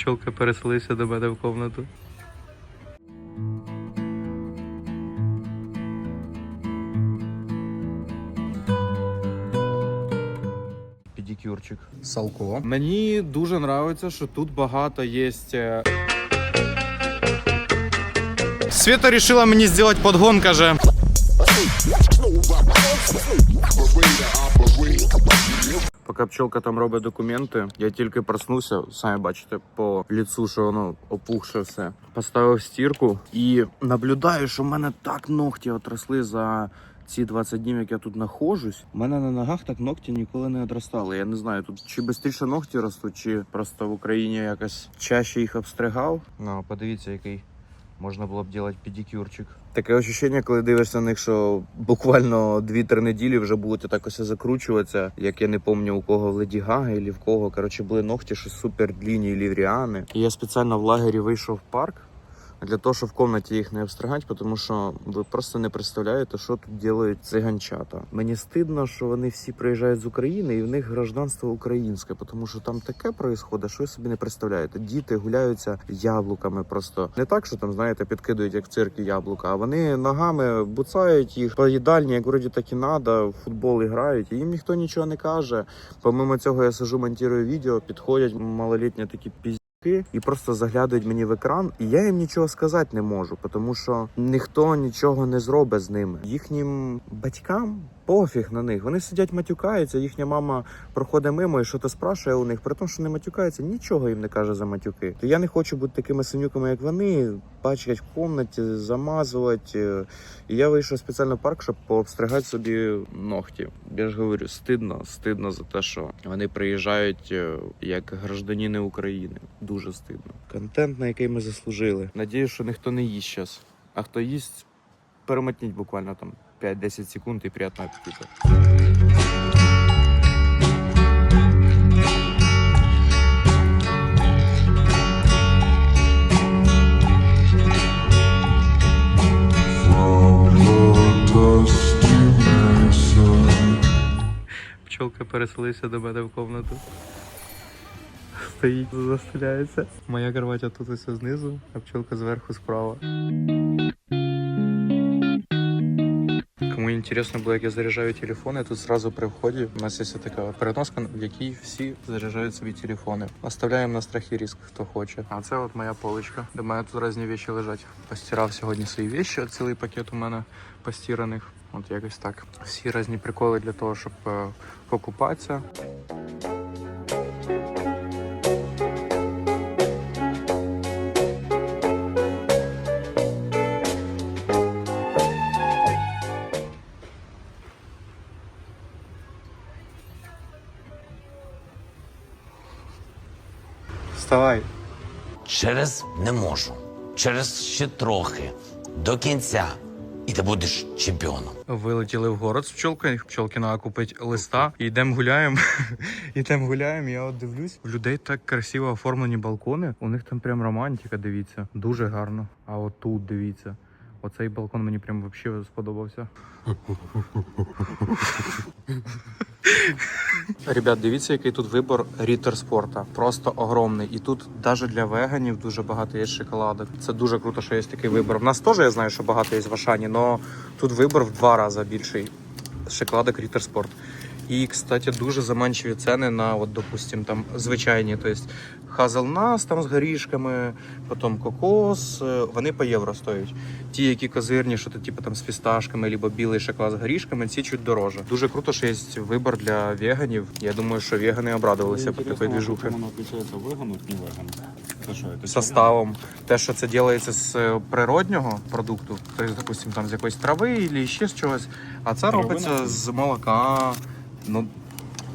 Пчолка переселився до мене в комнату. Педикюрчик. Салко. Мені дуже подобається, що тут багато є. е, Света вирішила мені зробити подгон, каже. Поки пчелка там робить документи, я тільки проснувся, самі бачите, по ліцу, що воно опухше все. Поставив стірку і наблюдаю, що в мене так ногті отросли за ці 20 днів, як я тут знаходжусь. У мене на ногах так ногті ніколи не одростали. Я не знаю, тут чи швидше ногті ростуть, чи просто в Україні якось чаще їх обстригав. Ну, подивіться, який можна було б робити педикюрчик. Таке ощущення, коли дивишся на них, що буквально 2-3 неділі вже будуть так ось закручуватися, як я не пам'ятаю у кого в Леді Гага і в кого. Коротше, були ногті, що супер длінні лівріани. І я спеціально в лагері вийшов в парк. Для того, щоб в комнаті їх не обстригати, тому що ви просто не представляєте, що тут роблять циганчата. Мені стидно, що вони всі приїжджають з України і в них гражданство українське, тому що там таке відбувається, що ви собі не представляєте. Діти гуляються яблуками просто не так, що там знаєте, підкидують як в циркі яблука, а вони ногами буцають їх по їдальні, як вроді так і надо, в футбол грають, і їм ніхто нічого не каже. Помимо цього, я сижу, монтую відео, підходять малолітні такі пізні і просто заглядають мені в екран, і я їм нічого сказати не можу, тому що ніхто нічого не зробить з ними. Їхнім батькам пофіг на них. Вони сидять, матюкаються. Їхня мама проходить мимо і що то спрашує у них, при тому, що не матюкаються, нічого їм не каже за матюки. То я не хочу бути такими синюками, як вони, пачкать в комнаті, замазувати. І я вийшов спеціально в парк, щоб пообстригати собі ногті. Я ж говорю, стидно, стидно за те, що вони приїжджають е, як гражданіни України. Дуже стидно. Контент, на який ми заслужили. Надіюсь, що ніхто не їсть зараз. А хто їсть, перемотніть буквально там 5-10 секунд і приятного апетиту. Пчолка переселився до мене в комнату. Стоїть, застріляється. Моя кровать тут ось знизу, а пчолка зверху справа. Кому інтересно було, як я заряджаю телефони, тут зразу при вході у нас є така переноска, в якій всі заряджають свої телефони. Оставляємо на страх і риск, хто хоче. А це от моя поличка, де мене тут різні речі лежать. Постирав сьогодні свої речі, цілий пакет у мене постіраних. От якось так. Всі різні приколи для того, щоб е, покупатися. Через не можу. Через ще трохи. До кінця. І ти будеш чемпіоном. Вилетіли в город з. Пчолки Купить купити листа. Йдемо гуляємо. Йдемо гуляємо. Я от дивлюсь. У людей так красиво оформлені балкони. У них там прям романтика, дивіться. Дуже гарно. А от тут дивіться. Оцей балкон мені прям взагалі сподобався. Ребят, дивіться, який тут вибор рітер спорта. Просто огромний. І тут навіть для веганів дуже багато є шоколадок. Це дуже круто, що є такий вибор. У нас теж я знаю, що багато є в Ашані, але тут вибор в два рази більший. Шоколадок Рітер Спорт. І, кстати, дуже заманчиві ціни на, от, допустим, там звичайні. Тобто хазелнас там з горішками, потім кокос. е, Вони по євро стоять. Ті, які козирні, що то типу там з фісташками, або білий шоколад з горішками, ці чуть дороже. Дуже круто, що є вибор для веганів. Я думаю, що вегани обрадувалися по такої движухи. Оно отличается веган от не веган. Это что, это составом. Те, що це робиться з е, природнього продукту, тобто, допустим, там з якоїсь трави або ще з чогось. А це робиться з молока. Ну,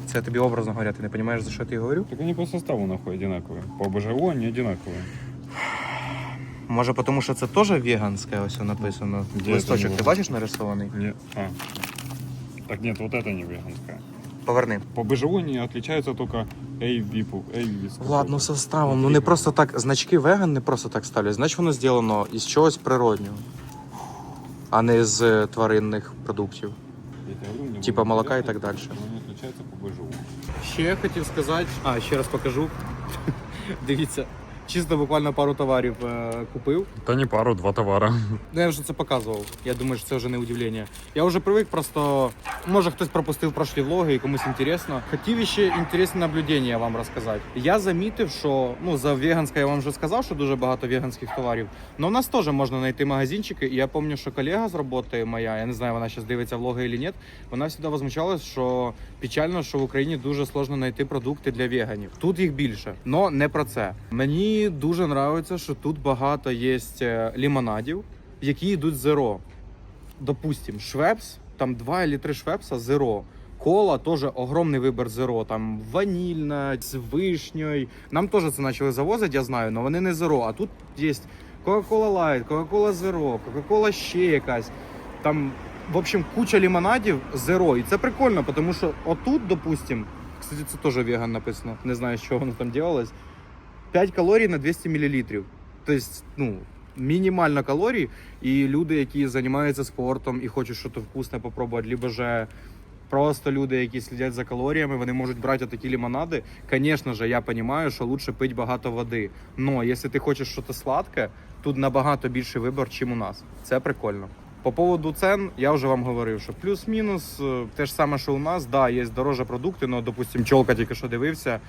це тобі образно говоря, ти не розумієш, за що я тобі говорю? Так они по составу нахуй одинаковые. По БЖО они одинаковые. Може, тому що це теж веганське ось написано. Де Листочок, це ти було? бачиш нарисований? Не, а. Так нет, вот это не веганская. Поверни. По БЖО они отличаются только A-VIP. A-VIP. Ладно, составом. Ну не просто так. Значки веган не просто так ставлять. Значить, воно зроблено із чогось природнього, а не з е, тваринних продуктів. Типа молока и так дальше. По. Ще я хотів сказати. А, ще раз покажу. Дивіться, чисто буквально пару товарів е, купив. Та не пару, два товара. Ну, я вже це показував. Я думаю, що це вже не удивлення. Я вже привик, просто може хтось пропустив прошлі влоги і комусь інтересно. Хотів ще інтересне наблюдення вам розказати. Я замітив, що ну за веганське я вам вже сказав, що дуже багато веганських товарів. Але у нас теж можна знайти магазинчики. І я пам'ятаю, що колега з роботи моя, я не знаю, вона зараз дивиться влоги чи ні, вона завжди возмущалась, що печально, що в Україні дуже сложно знайти продукти для веганів. Тут їх більше, але не про це. Мені дуже подобається, що тут багато є е, лімонадів, які йдуть зеро. Допустим, швепс, там два или три швепса зеро. Кола теж огромний вибір зеро. Там ванільна, з вишньою. Нам теж це почали завозити, я знаю, але вони не зеро. А тут є Coca-Cola Light, Coca-Cola Zero, Coca-Cola ще якась. Там, в общем, куча лимонадів зеро. І це прикольно, тому що отут, допустим, кстати, це теж веган написано. Не знаю, з чого воно там делалось. 5 калорій на 200 мл. Тобто, ну, мінімально калорій. І люди, які займаються спортом і хочуть щось вкусне попробувати, либо же просто люди, які слідять за калоріями, вони можуть брати такі лимонади. Звісно ж, я розумію, що краще пити багато води. Но якщо ти хочеш щось сладке, тут набагато більший вибір, ніж у нас. Це прикольно. По поводу цен я вже вам говорив, що плюс-мінус е, те ж саме, що у нас, да, є дорожчі продукти, ну, допустим, чолка тільки що дивився,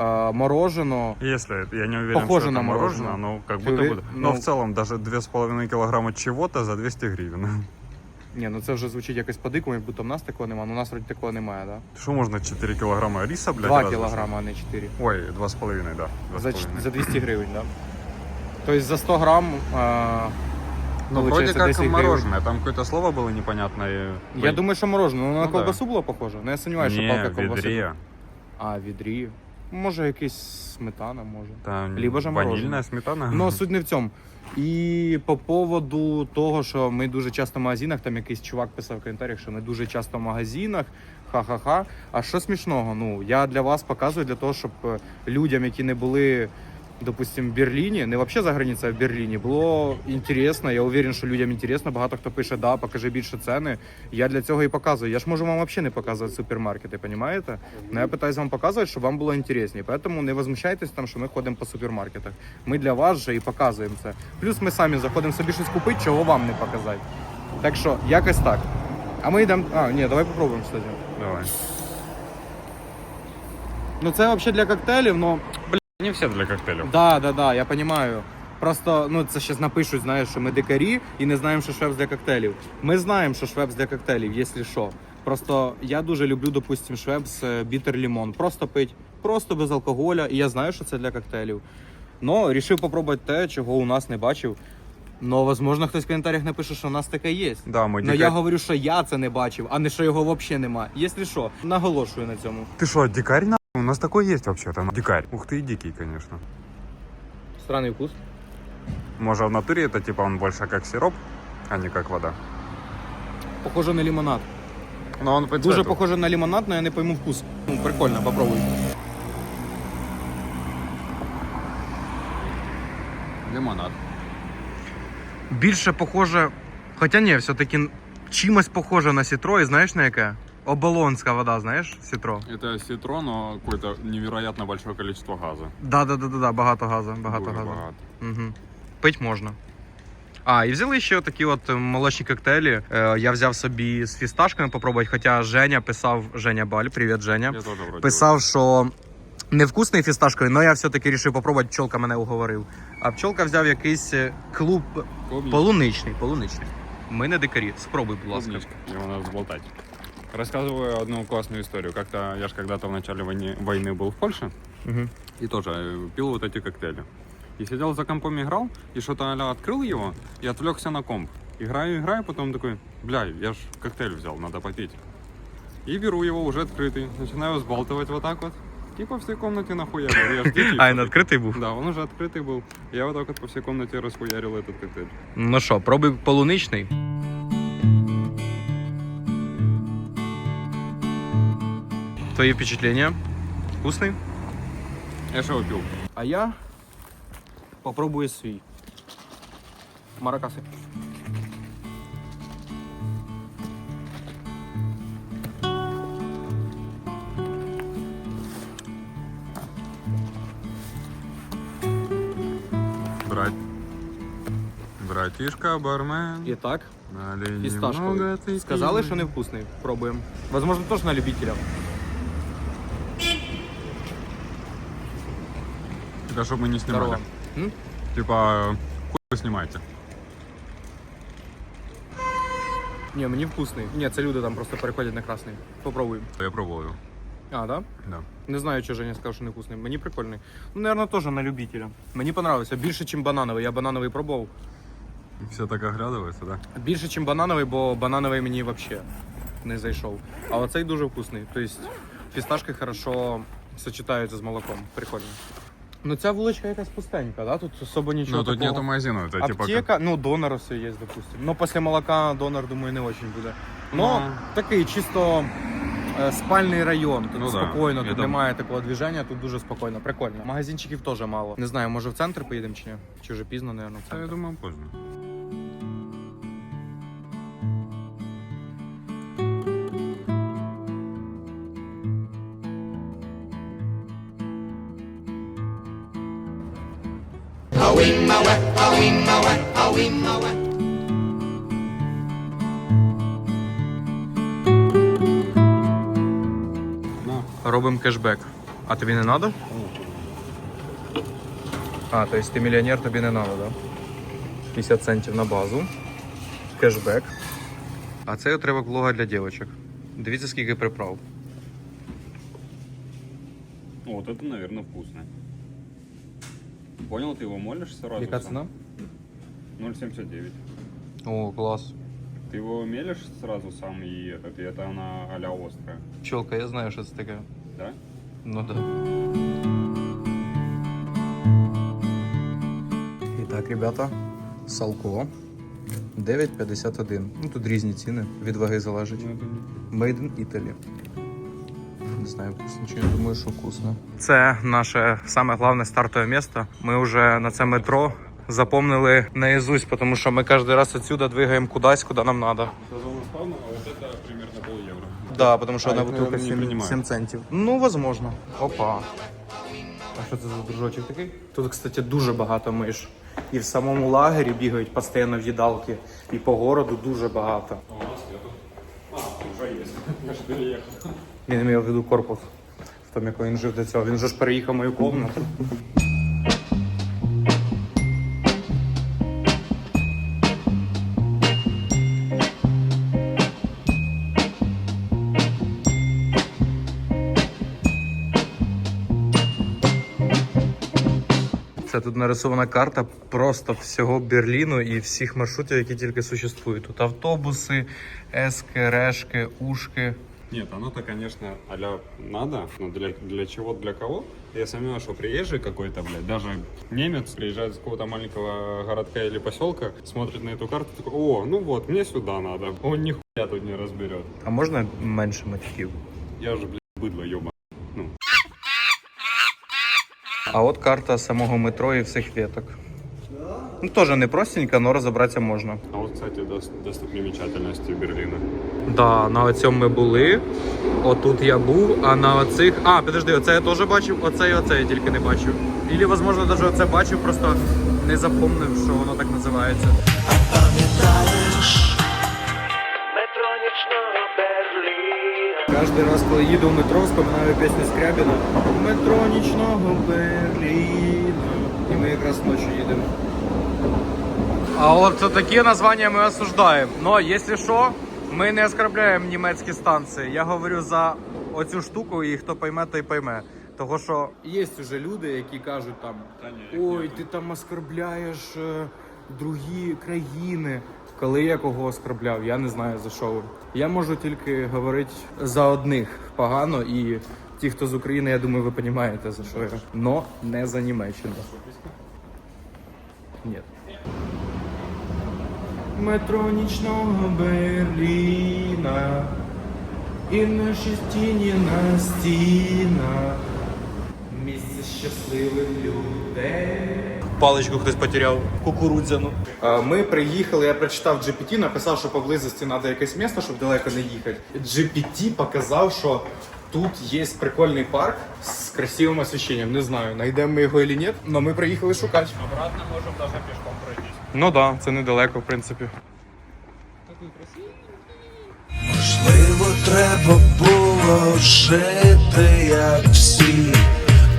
е, морожено. Если, я не уверен, Похоже что на это мороженое. мороженое, но как Ты будто уве- бы... Но ну- в целом даже 2,5 килограмма чего-то за 200 гривен. Ні, ну це вже звучить якось по-дикому, як будто в нас такого немає. Ну, у нас вроді такого немає, да? Что можно 4 килограмма риса, блядь? 2 разве кілограма, а не 4. что? Ой, 2,5, да. За, 2,5. ч- за 200 гривень, да? Тобто за 100 грам. А, Ну, вроде как 10 гривень. мороженое. Там какое-то слово было непонятное. Я думаю, що мороженое. Ну, на Ну, колбасу було похоже. Ну я сумніваюся, що палка колбаси. ведре. А, відрі. Може, якийсь сметана, може. Там Либо же ванильная мороженое. сметана. Ну, суть не в цьому. І по поводу того, що ми дуже часто в магазинах, там якийсь чувак писав в коментарях, що ми дуже часто в магазинах, ха-ха-ха. А що смішного? Ну, я для вас показую для того, щоб е, людям, які не були, допустим, в Берліні, не взагалі за границею, а в Берліні, було інтересно. Я уверен, що людям інтересно. Багато хто пише, да, покажи більше ціни. Я для цього і показую. Я ж можу вам взагалі не показувати супермаркети, розумієте? Ну я питаюсь вам показувати, щоб вам було інтересніше. Тому не возмущайтесь там, що ми ходимо по супермаркетах. Ми для вас же і показуємо це. Плюс ми самі заходимо собі щось купити, чого вам не показати. Так що, якось так. А ми йдемо. А, ні, давай попробуємо, кстати. Давай. Ну це взагалі для коктейлів, ну Не все для коктейлей. да, да, да, я розумію. Просто ну це ще напишуть, знаєш, що ми дикарі і не знаємо, що швепс для коктейлів. Ми знаємо, що швепс для коктейлів, якщо що. Просто я дуже люблю, допустим, швепс е, бітер лімон. Просто пить, просто без алкоголя, і я знаю, що це для коктейлів. Но рішив попробувати те, чого у нас не бачив. Но, возможно, хтось в коментарях напише, що у нас таке є. Да, мы Но я говорю, що я це не бачив, а не що його взагалі нема. Якщо що, наголошую на цьому. Ты что, дикарь на? У нас такой есть вообще-то. Дикарь. Ух ты и дикий, конечно. Странний вкус. Может, в натуре это типа он больше как сироп, а не как вода. Похоже на лимонад. Но он по Дуже цвету. похоже на лимонад, но я не пойму вкус. Ну, прикольно, попробуй. Лимонад. Більше похоже. Хоча ні, все-таки чимось похоже на сітро, і знаєш на яке? Оболонська вода, знаєш, сітро. Это ситро, но какое-то невероятно большое количество газа. Да, да, да, да, да, багато газу, багато Дуже газу. багато. Угу. Пить можна. А, і взяли ще такі от молочні коктейлі. Е, я взяв собі з фісташками попробувати, хоча Женя писав, Женя Баль, привіт, Женя. Я тоже вроде писав, що невкусний фісташковий, але я все-таки вирішив попробувати, пчолка мене уговорив. А пчолка взяв якийсь е, клуб Клубничка. полуничний, полуничний. Ми не дикарі, спробуй, будь ласка. Клубничка. Его надо взболтать. Рассказываю одну классную историю. Как-то я же когда-то в начале войны, войны был в Польше Угу. и тоже э, пил вот эти коктейли. И сидел за компом, играл, и что-то а открыл его и отвлекся на комп. Играю, играю, потом такой, бля, я ж коктейль взял, надо попить. И беру его уже открытый, начинаю взбалтывать вот так вот. И по всей комнате нахуярил. Я ж дикий А, він всё-таки. відкритий був? Да, он уже открытый был. Я вот так вот по всей комнате расхуярил этот коктейль. Ну що, пробуй полуничний. Твої впечатлення? Вкусний? Я что пил? А я попробую свій. Маракаси. Брать. Братишка, бармен. І так, Налей фісташковий. немного ты Сказали, пива. що не вкусний. Пробуємо. Возможно, теж на любителя. Это чтобы мы не снимали. Здорово. М? Типа, хуй вы снимаете. Ні, мені вкусний. Ні, це люди там просто переходять на красний. Попробуємо. Я пробовал его. А, да? Да. Не знаю, що Женя сказав, що не вкусний. Мені прикольний. Ну, наверное, теж на любителя. Мені понравився. Більше, ніж банановий. Я банановий пробував. Все так оглядывается, да? Більше, ніж банановий, бо банановий мені взагалі не зайшов. А оцей дуже вкусний. Тобто фісташки хорошо сочетаються з молоком. Прикольно. Ну ця вуличка якась пустенька, да? Тут особо нічого. Ну, тут такого. нету магазину, Это типа... как- Аптека, ну, донор все є, допустим. Ну після молока донор, думаю, не очень буде. Ну, Ну. такий чисто е, спальний район. Тут Ну да. спокійно, тут Я немає такого движення, тут дуже спокійно, прикольно. Магазинчиків теж мало. Не знаю, може в центр поїдемо чи ні? Чи вже пізно, наверное, в Да, я думаю, поздно. Робимо кешбек. А тобі не треба? А, то есть ти мільйонер, тобі не треба, да? 50 центів на базу. Кешбек. А це треба влога для дівчаток. Дивіться, скільки приправ. Вот это, наверное, вкусно. Понял, ты его молишь сразу? Яка сам? ціна? 0,79. О, клас. Ты его мелешь сразу сам и этот, и это она а-ля острая, Пчелка, я знаю, що це таке. да? Ну да. І так, ребята, салко 9,51. Ну тут різні ціни, від ваги залежить. Ну, это Made in Italy. Не знаю, вкусно чи не думаю, що вкусно. Це наше саме головне стартове місто. Ми вже на це метро запомнили наизусть, тому що ми кожен раз отсюда двигаємо кудись, куди нам треба. Да, потому что А, одна бутылка 7, 7 центів. Ну, возможно. Опа. А що це за дружочок такий? Тут, кстати, дуже багато миш. І в самому лагері бігають постійно в їдалки. І по городу дуже багато. А у нас нету. А, уже есть. Я же переехал. Він мав в виду корпус. В тому, як він жив до цього. Він же ж переїхав мою комнату. Це тут нарисована карта просто всього Берліну і всіх маршрутів, які тільки существують. Тут автобуси, ески, решки, ушки. Нет, оно-то, конечно, а надо, но для, для чего, для кого? Я сомневаюсь, что приезжий какой-то, блядь, даже немец приезжает с какого-то маленького городка или поселка, смотрит на эту карту, такой, о, ну вот, мне сюда надо. Он нихуя тут не разберет. А можна менше матюків? Я же, блядь, быдло, ёба. А от карта самого метро і всіх веток. Ну, теж не простенько, але розібратися можна. А вот, кстати, дос- достопримечательности Берлина. Да, на оцьому ми були. Отут я був, а на оцих. А, підожди, оце я теж бачив, оце і оце я тільки не бачив. Ілі, можливо, навіть оце бачив, просто не запомнив, що воно так називається. Метро нічного Берліна. Кожен раз, коли їду в метро, вспоминаю пісню Скрябіна. Метро нічного Берліна. І ми якраз ночі їдемо. А от такі названня ми осуждаємо. Но якщо що, ми не оскорбляємо німецькі станції. Я говорю за оцю штуку, і хто пойме, той пойме. Того що є вже люди, які кажуть там ой, ти там оскорбляєш е, другі країни. Коли я кого оскорбляв, я не знаю за що. ви. Я можу тільки говорити за одних погано, і ті, хто з України, я думаю, ви розумієте за що я. Но не за Німеччину. Ні. Метро нічного Берліна І наші стіні на стінах Місце щасливих людей. Паличку хтось потеряв, кукурудзяну. Ми приїхали, я прочитав GPT, написав, що поблизості треба якесь місто, щоб далеко не їхати. GPT показав, що Тут є прикольний парк з красивим освіщенням. Не знаю, знайдемо ми його чи ні, але ми приїхали шукати. Обратно можем даже пешком пройтись. Ну так, да, це недалеко, в принципі. Можливо, треба було жити, як всі,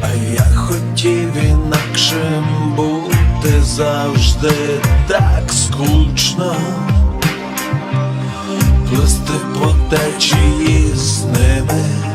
а я хотів інакшим бути завжди так скучно. Плисти по течії з ними.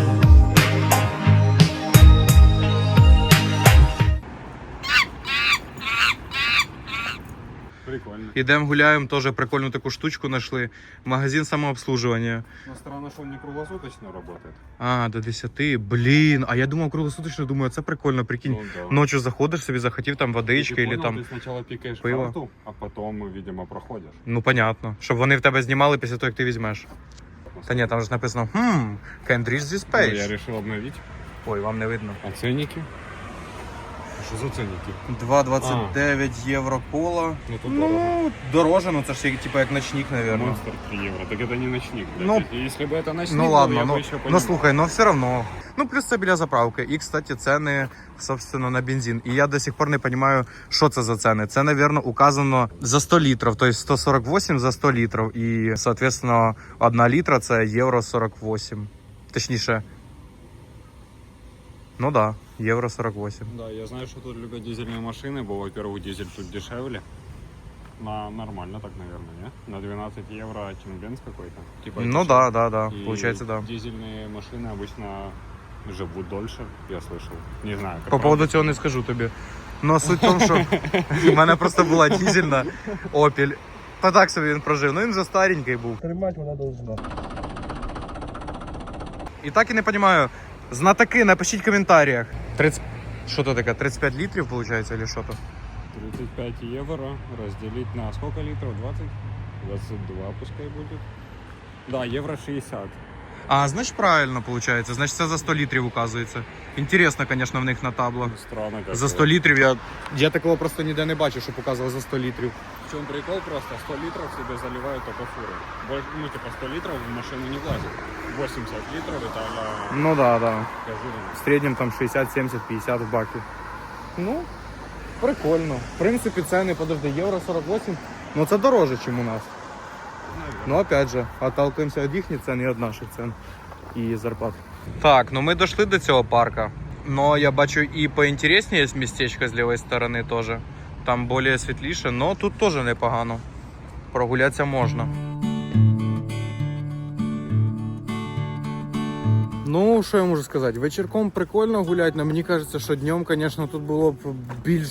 Ідемо гуляємо, теж прикольну таку штучку знайшли. Магазин самообслуживання. Но странно, что он не круглосуточно работает. А, до 10. Блін. А я думав круглосуточно, думаю, це прикольно, прикинь. Ну, да. Ночью заходиш собі, захотів там водички или там. Ты сначала пикаешь пиво. карту, а потом, видимо, проходишь. Ну, понятно. Щоб вони в тебе знімали після того, як ти візьмеш. Та ні, там ж написано хм, can't reach this Ну, я page. решил обновить. Ой, вам не видно. А ценники? А Что за ценники? 2,29 євро кола. Ну тут дорого. Ну, дороже, ну це ж як- типа як ночник, наверное. Монстр 3 евро. Так это не ночник. блядь. Ну, Если бы это ночник, Ну был, ладно, я ну, бы еще ну понимал. слухай, ну все равно. Ну плюс це біля заправки. І, кстати, ціни, собственно, на бензин. І я до сих пор не розумію, що це за ціни. Це, напевно, указано за 100 літрів, тобто 148 за 100 літрів. І, соответственно, 1 літра це євро 48. Точніше. Ну да, євро 48. Да, я знаю, что тут любят дизельные машины, бо, во-первых, дизель тут дешевле. На нормально так, наверное, не? На 12 евро, чем бенз какой-то. Типа Ну дешевле. да, да, да. И Получается, да. Дизельные машины обычно живут дольше, я слышал. Не знаю. как По правда. поводу цього не скажу тобі. Ну суть в тому, що в мене просто була дізельна Opel. Та так собі він прожив. Ну він вже старенький був. Тримати вона должна. І так і не розумію. Знатоки, напишіть в коментарях. 30... Що то таке? 35 літрів, виходить, чи що то? 35 евро разделить на сколько литров? 20? 22 пускай будет. Да, евро 60. А, значить правильно виходить. Значить це за 100 літрів указується. Інтересно, звісно, в них на таблах. Странно как. За 100 літрів я. Я такого просто ніде не бачив, що показував за 100 літрів. В чем прикол просто? 100 литров себе заливают только фуры. Больше, ну, типа 100 литров в машину не влазит. 80 литров это а Ну да, да. В середньому там 60, 70, 50 в баки. Ну, прикольно. В принципі, ціни, подожди, євро 48. Ну це дороже, ніж у нас. Ну, опять же, отталкуємося від їхніх цін і від наших цін і зарплат. Так, ну ми дійшли до цього парка. Но я бачу і поінтересніше є містечко з лівої сторони теж. Там більш світліше, але тут теж непогано. Прогулятися можна. Ну, що я можу сказати? Вечірком прикольно гуляти, але мені кажеться, що днем, звісно, тут було б більш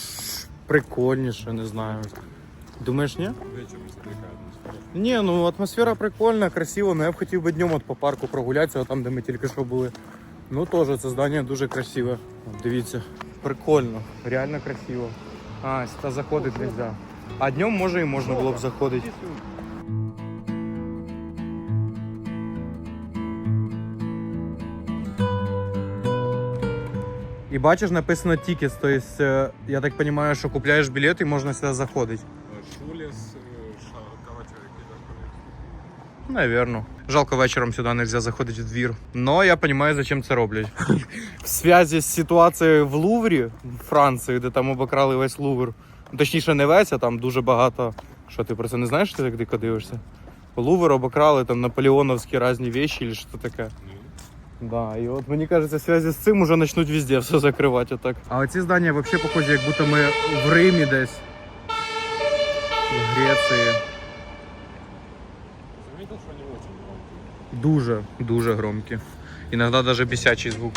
прикольніше, не знаю. Думаєш, ні? На столе. Ні, ну атмосфера прикольна, красиво, але я б хотів би днем от по парку прогулятися, там, де ми тільки що були. Ну теж це здання дуже красиве. От, Дивіться. Прикольно, реально красиво. А, сюди заходити не можна. А днем може і можна було б заходити. І бачиш, написано тікет, тобто, е, я так розумію, що купляєш білет і можна сюди заходити. Шулес, Наверно. Жалко, вечором сюди не можна заходити в двір. Но я розумію, зачем це роблять. В зв'язку з ситуацією в Луврі, в Франції, де там обокрали весь Лувр. Точніше, не весь, а там дуже багато. Що ти про це не знаєш, ти дико дивишся? Лувр обокрали там наполеоновські різні вещи, чи що таке. Да, і от мені кажеться, в зв'язку з цим уже почнуть везде все закривати отак. А оці здання взагалі похожі, як будто ми в Римі десь. В Греції. Заметил, что они очень громкие. Дуже, дуже громкі. Іноді навіть бісячий звук.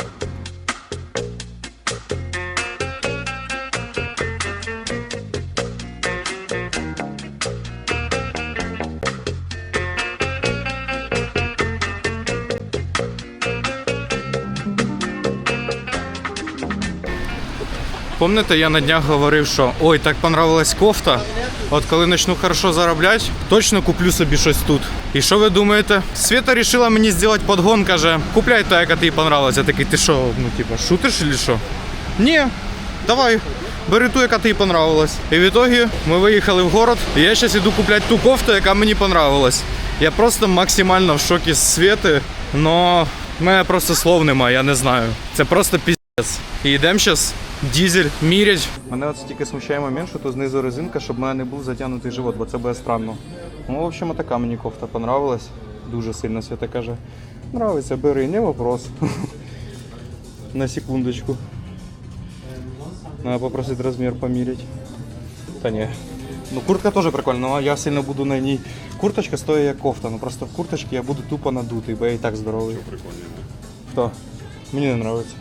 Помните, я на днях говорив, що ой, так понравилась кофта. От коли почну хорошо заробляти, точно куплю собі щось тут. І що ви думаєте? Света вирішила мені зробити подгон, каже, купляй та, яка тобі понравилась. Я такий, ти що, ну типа, шутиш чи що? Ні, давай. Бери ту, яка тобі понравилась. І в итоге ми виїхали в город, і я зараз іду купляти ту кофту, яка мені понравилась. Я просто максимально в шокі з Свети, но У мене просто слов немає, я не знаю. Це просто піздець. І йдемо зараз дізель мірять. Мене от тільки смущає момент, що тут знизу резинка, щоб в мене не був затягнутий живот, бо це буде странно. Ну, в общем, така мені кофта понравилась. Дуже сильно Свята каже. Нравиться, бери, не вопрос. На секундочку. Надо попросити розмір поміряти. Та ні. Ну, куртка теж прикольна, але я сильно буду на ній. Курточка стоїть як кофта, ну просто в курточці я буду тупо надутий, бо я і так здоровий. Прикольно. Хто? Мені не подобається.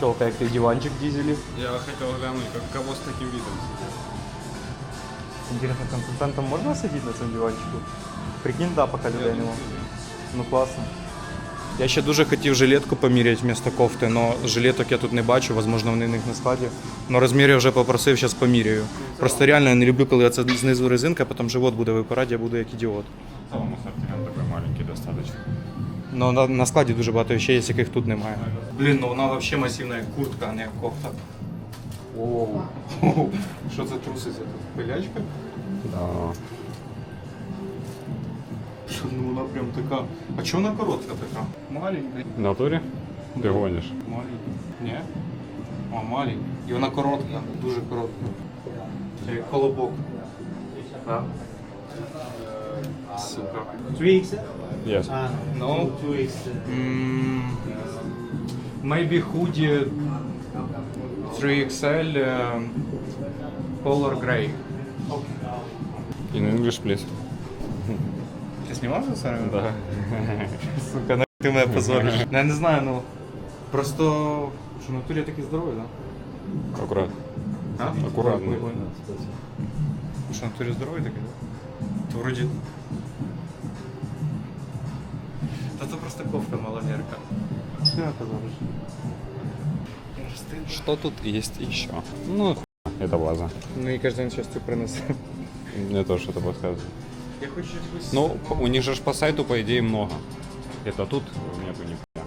Челка, як ти диванчик в дизелі. Я хотел глянуть, как кого с таким видом. Інтересно, консультантам можна сидіти на цьому диванчику? Прикинь, да, поки людей нема. Ну класно. Я ще дуже хотів жилетку поміряти вместо кофти, але жилеток я тут не бачу, можливо, вони в них на складі. Но розмір я вже попросив, зараз поміряю. Просто реально я не люблю, коли це знизу резинка, потім живот буде випирати, я буду як ідіот. В целом ассортимент такой маленький достаточно. Ну на, на складі дуже багато речей, є, яких тут немає. Блін, ну вона взагалі масивна як куртка, а не як кофта. Оу. Що це труситься тут? Пилячка? Да. Що, ну вона прям така. А чого вона коротка така? Маленька. В натуре? Ты гонишь. Маленька. Ні? А, маленька. І вона коротка, дуже коротка. Це як колобок. Так? Сука. Yes. No. Mm, maybe hoodie 3XL um, color gray. In English, please. Ти знімав за це? Да. Сука, на ти мене позориш. Ну, Я не знаю, ну. Просто. Що в натурі я такий здоровий, так? Аккуратно. Да? А? Акуратно. Ой, ой, ой. Що в натурі здоровий такий, так? То вроді. Та це просто кофта маломерка. Что тут есть еще? Ну, это база. Ну і кожен день щастя принесе. Мне тоже что-то подсказывает. Я хочу. Ну, у них же по сайту, по идее, много. Это тут нету нихуя.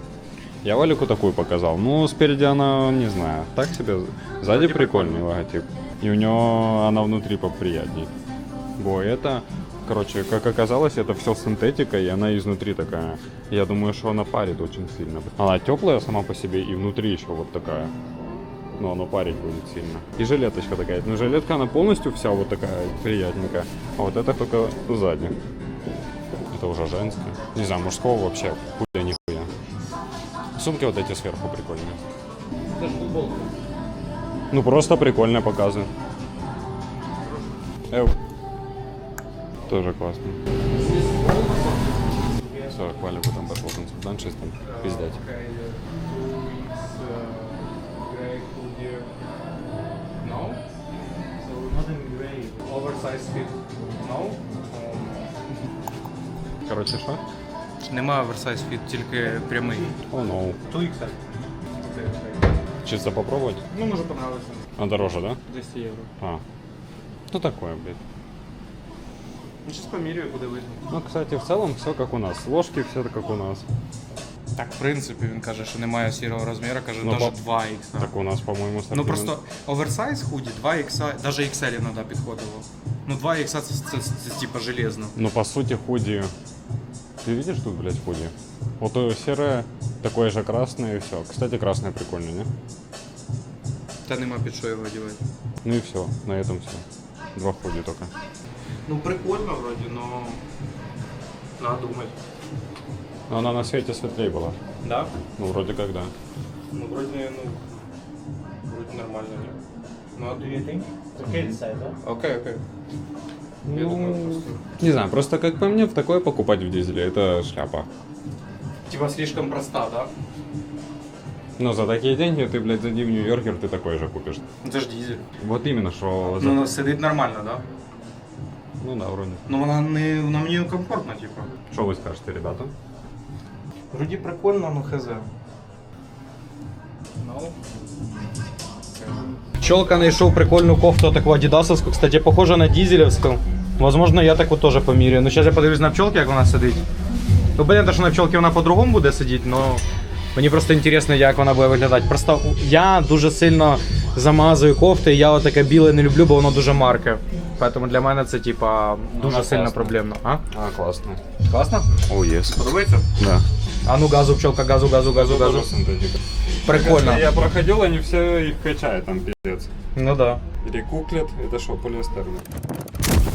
Я Валику такую показал. Ну, спереди она, не знаю, так себе. Сзади прикольный логотип. И у него она внутри поприятней. Бо это, короче, как оказалось, это все синтетика, и она изнутри такая. Я думаю, что она парит очень сильно. Она теплая сама по себе, и внутри еще вот такая. Ну, оно парить будет сильно. И жилеточка такая. Ну, жилетка, она полностью вся вот такая приятненькая. А вот это только сзади. Это уже женская. Не знаю, мужского вообще хуя нихуя. Сумки вот эти сверху прикольные. Ну, просто прикольно показывают. Эу. Тоже классно. Все, хвалю, потом пошел консультант, там пиздать. No? No? Короче, что? Нема оверсайз фіт, тільки прямий. О, ну. 2XL. Чисто попробовать? Ну, може понравиться. А дороже, да? 200 євро. А. Ну такое, блядь. Ну, зараз поміряю, буде видно. Ну, кстати, в целом все как у нас. Ложки все как у нас. Так, в принципі, він каже, що немає сірого розміру, каже, Ну, навіть по- 2X. Так у нас, по-моему, Ну ассортимент. просто оверсайз худі, 2X, навіть XL іноді підходило. Ну 2X це, це, це, це типа железно. Ну, по сути, худи... Ты видишь тут, блядь, худи? Вот э, серое, такое же красное и все. Кстати, красное прикольно, не? Та нема під що його одягати. Ну и все, на этом все. Два худи только. Ну прикольно вроді, но надо думати. Но она на свете светлее была. Да? Ну, вроде как да. Ну вроді, ну, вроді нормально, ні? Ну, а do you think? Okay, decide, да? Окей, окей. Я думаю, просто... Не знаю, просто как по мне, в такое покупать в дизеле, это шляпа. Типа слишком проста, да? Но за такие деньги ты, блядь, зади в Нью-Йоркер, ты такой же купишь. Ну це ж дизель. Вот именно, что... за- Ну, ну, сидить нормально, да? Ну да, вроде. Ну вона не, вона мені комфортна, типа. Что вы скажете, ребята? Вроді прикольно, ну хз. Челка знайшов прикольну кофту таку адідасовську, кстати, похожа на дизелевську. Возможно, я таку теж поміряю. Ну, зараз я подивлюсь на пчелки, як вона сидить. Ну, понятно, що на пчелки вона по-другому буде сидіти, але мені просто інтересно, як вона буде виглядати. Просто я дуже сильно замазую кофти, і я отаке біле не люблю, бо воно дуже марке. Тому для мене це, типа, дуже Вона сильно класна. проблемно. А? А, классно. Класно? О, yes. Подобається? Да. А ну газу, пчелка, газу, газу, газу, газу. синтетика. Прикольно. Я проходил, они все их качают, там пиздец. Ну да. Или куклет, это что, полиэстер?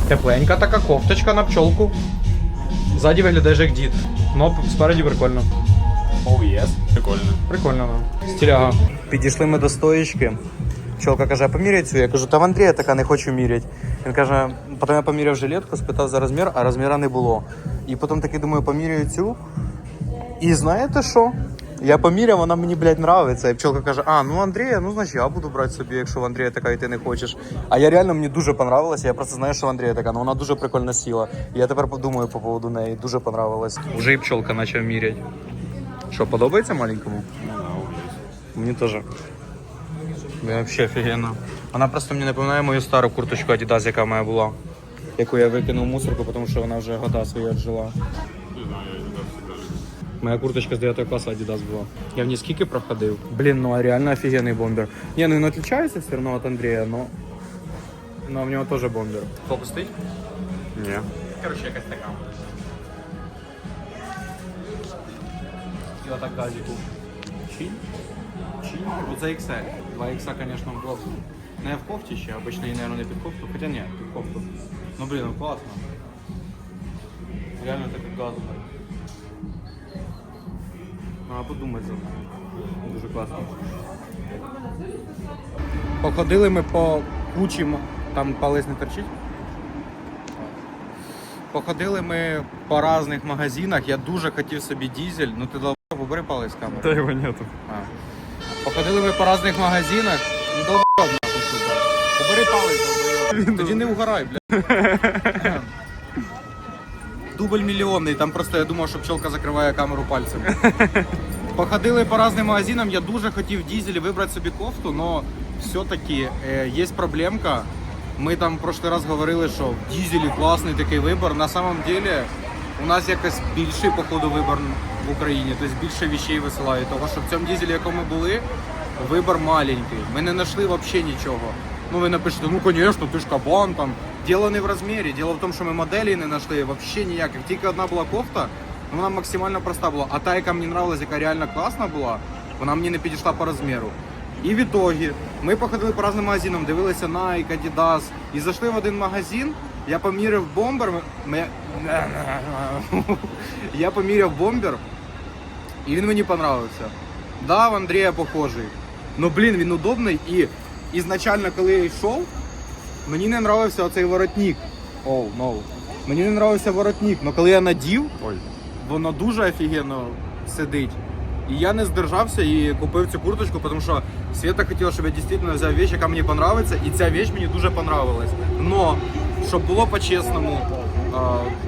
Тепленька така кофточка на пчолку. Ззаді виглядаєш як дід. Но спереді прикольно. О, yes. Прикольно. Прикольно, да. Стиляга. Підійшли ми до стоїчки. Пчолка каже, а поміряй цю. Я кажу, та в Андрія така не хочу міряти. Він каже, потім я поміряв жилетку, спитав за розмір, а розміра не було. І потім таки думаю, поміряю цю. І знаєте що? Я поміряв, вона мені, блядь, нравиться. І пчелка каже, а, ну Андрія, ну значить я буду брати собі, якщо в Андрія така і ти не хочеш. А я реально мені дуже понравилася. Я просто знаю, що в Андрія така, ну вона дуже прикольно сіла. І я тепер подумаю по поводу неї. Дуже понравилось. Вже і пчелка почав міряти. Що, подобається маленькому? Да, yes. Мені теж. Вообще офігенно. Вона просто мені напоминає мою стару курточку Adidas, яка мене була. Яку я викинув в мусорку, тому що вона вже года свої віджила. Не. Моя курточка з 9 класу Adidas була. Я в ній скільки проходив. Блін, ну а реально офігенний бомбер. Ні, ну він відрізняється все одно від Андрія, но... но в нього теж бомбер. Фокус стоїть? Не. Короче, якась така. І отак газику. Чинь. Чинь. Оце XL. 2 ікса, звісно, було б. Не в кофті ще, обично її, мабуть, не під кофту. Хоча ні, під кофту. Ну, блін, ну класно. Реально так як газу. Треба подумати за це. Дуже класно. Походили ми по кучі, там палець не торчить. Походили ми по різних магазинах. Я дуже хотів собі дізель. Ну ти долб, побери палець з камери. Да его нету. А. Походили ми по різних магазинах. Ну нахуй. Побери палець, долб. Тоді не угорай, бля. Дубль мільйонний, там просто я думав, що пчелка закриває камеру пальцем. Походили по різним магазинам, я дуже хотів дізель вибрати собі кофту, але все-таки е, є проблемка. Ми там в прошлий раз говорили, що в дізелі класний такий вибір. На самом деле у нас якось більший походу вибір Україні, тобто більше вещей висилають. Тому що в цьому дізелі, якому ми були, вибір маленький. Ми не знайшли взагалі нічого. Ну ви напишете, ну звісно, ти ж кабан там. Діло не в розмірі, діло в тому, що ми моделі не знайшли взагалі ніяких. Тільки одна була кофта, ну, вона максимально проста була. А та, яка мені нравилась, яка реально класна була, вона мені не підійшла по розміру. І в ітогі ми походили по різним магазинам, дивилися Nike, Adidas. І зайшли в один магазин, я поміряв бомбер. м- Я поміряв бомбер, і він мені понравився. Да, в Андрія похожий. Ну блін, він удобний і ізначально, коли я йшов, мені не нравився оцей воротник. Оу, oh, no. Мені не нравився воротник, але коли я надів, Ой. воно дуже офігенно сидить. І я не здержався і купив цю курточку, тому що Свята хотіла, щоб я дійсно взяв вещь, яка мені подобається, і ця вещь мені дуже понравилась. Но, щоб було по-чесному,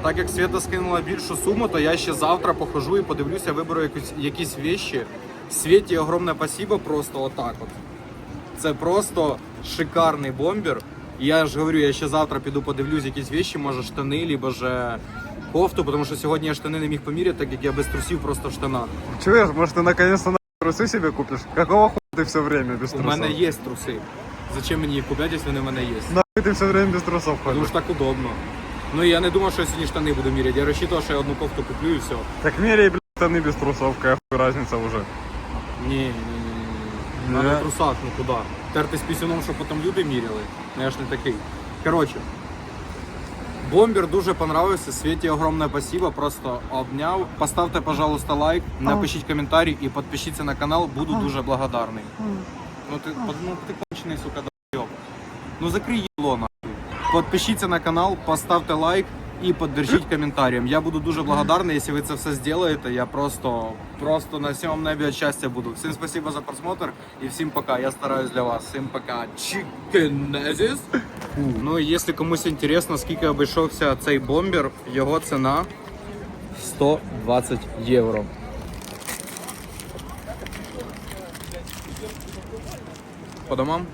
так як Свята скинула більшу суму, то я ще завтра похожу і подивлюся, виберу якусь, якісь вещі. Світі огромне спасибо просто отак от. Це просто шикарний бомбер. І Я ж говорю, я ще завтра піду подивлюсь якісь вещі, може штани, либо же кофту, тому що сьогодні я штани не міг поміряти, так як я без трусів просто в штанах. Чуешь, может ты наконец-то на трусы себе купишь? Какого хуя ты все время без У трусов? мене є труси. Зачем мені їх купляти, якщо вони в мене є? Нахуй ты все время без трусов Тому ходишь? що так удобно. Ну я не думав, що я сьогодні штани буду міряти. Я розчитував, що я одну кофту куплю і все. Так меряй, блядь, штаны без трусов, какая хуй разница уже. Ні, ні, ні, ні. Надо в трусах, ну куди? Терти з пісюном, щоб потім люди міряли. Ну я ж не такий. Коротше. Бомбер дуже понравився. Світі огромне спасибо, просто обняв. Поставте, пожалуйста, лайк, напишіть коментарі і підпишіться на канал. Буду дуже благодарний. Ну ти, ну, ти кончений, сука, долбойоб. Ну закрий їло нахуй. Підпишіться на канал, поставте лайк і поддержіть коментарем. Я буду дуже благодарний, якщо ви це все зробите. Я просто, просто на сьомому небі від щастя буду. Всім спасибо за просмотр і всім пока. Я стараюсь для вас. Всім пока. Чикенезіс. Ну і якщо комусь інтересно, скільки обійшовся цей бомбер, його ціна 120 євро. По домам?